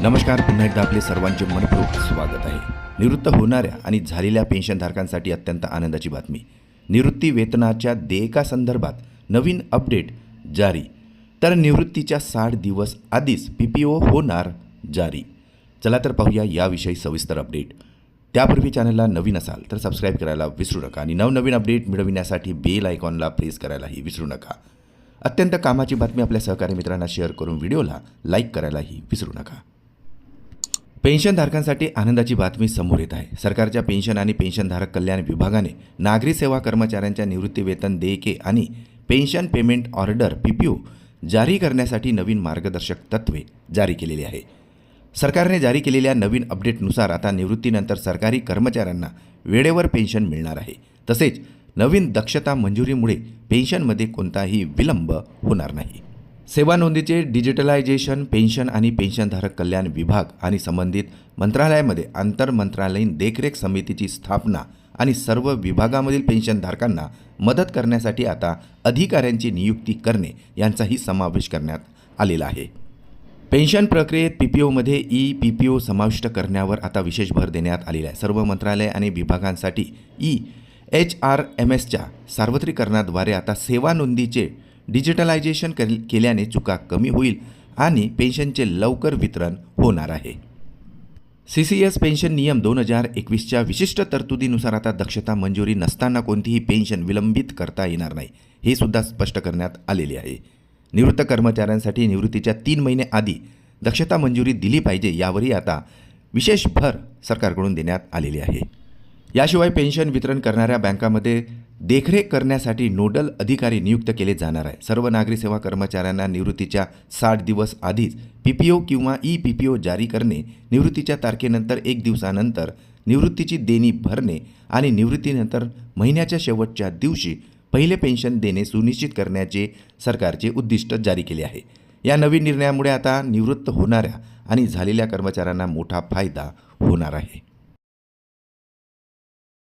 नमस्कार पुन्हा एकदा आपले सर्वांचे मनपूर्वक स्वागत आहे. निवृत्त होणाऱ्या आणि झालेल्या पेन्शनधारकांसाठी अत्यंत आनंदाची बातमी. निवृत्ती वेतनाच्या देयकासंदर्भात नवीन अपडेट जारी. तर निवृत्तीच्या साठ दिवस आधीच पी पी ओ होणार जारी. चला तर पाहूया याविषयी सविस्तर अपडेट. त्यापूर्वी चॅनलला नवीन असाल तर सबस्क्राईब करायला विसरू नका आणि नवनवीन अपडेट मिळविण्यासाठी बेल आयकॉनला प्रेस करायलाही विसरू नका. अत्यंत कामाची बातमी आपल्या सहकारी मित्रांना शेअर करून व्हिडिओला लाईक करायलाही विसरू नका. पेन्शनधारकांसाठी आनंदाची बातमी समोर येत आहे. सरकारच्या पेन्शन आणि पेन्शनधारक कल्याण विभागाने नागरी सेवा कर्मचाऱ्यांच्या निवृत्तीवेतन देयके आणि pension payment order P P O जारी करण्यासाठी नवीन मार्गदर्शक तत्त्वे जारी केलेली आहे. सरकारने जारी केलेल्या नवीन अपडेटनुसार आता निवृत्तीनंतर सरकारी कर्मचाऱ्यांना वेळेवर पेन्शन मिळणार आहे. तसेच नवीन दक्षता मंजुरीमुळे पेन्शनमध्ये कोणताही विलंब होणार नाही. सेवा नोंदीचे डिजिटलायझेशन पेन्शन आणि पेन्शनधारक कल्याण विभाग आणि संबंधित मंत्रालयामध्ये आंतरमंत्रालयीन देखरेख समितीची स्थापना आणि सर्व विभागामधील पेन्शनधारकांना मदत करण्यासाठी आता अधिकाऱ्यांची नियुक्ती करणे यांचाही समावेश करण्यात आलेला आहे. पेन्शन प्रक्रियेत पी पी ओमध्ये ई पी पी ओ समाविष्ट करण्यावर आता विशेष भर देण्यात आलेला आहे. सर्व मंत्रालय आणि विभागांसाठी ई एच आर एम एसच्या सार्वत्रिकरणाद्वारे आता सेवा नोंदीचे डिजिटलायझेशन कर केल्याने चुका कमी होईल आणि पेन्शनचे लवकर वितरण होणार आहे. सी सी एस पेन्शन नियम दोन हजार एकवीसच्या विशिष्ट तरतुदीनुसार आता दक्षता मंजुरी नसताना कोणतीही पेन्शन विलंबित करता येणार नाही हे सुद्धा स्पष्ट करण्यात आलेले आहे. निवृत्त कर्मचाऱ्यांसाठी निवृत्तीच्या तीन महिने आधी दक्षता मंजुरी दिली पाहिजे यावरही आता विशेष भर सरकारकडून देण्यात आलेली आहे. याशिवाय पेन्शन वितरण करणाऱ्या बँकामध्ये देखरेख करण्यासाठी नोडल अधिकारी नियुक्त केले जाणार आहे. सर्व नागरी सेवा कर्मचाऱ्यांना निवृत्तीच्या साठ दिवस आधीच पी पी ओ किंवा ई पी पी ओ जारी करणे निवृत्तीच्या तारखेनंतर एक दिवसानंतर निवृत्तीची देणी भरणे आणि निवृत्तीनंतर महिन्याच्या शेवटच्या दिवशी पहिले पेन्शन देणे सुनिश्चित करण्याचे सरकारचे उद्दिष्ट जारी केले आहे. या नवीन निर्णयामुळे आता निवृत्त होणाऱ्या आणि झालेल्या कर्मचाऱ्यांना मोठा फायदा होणार आहे.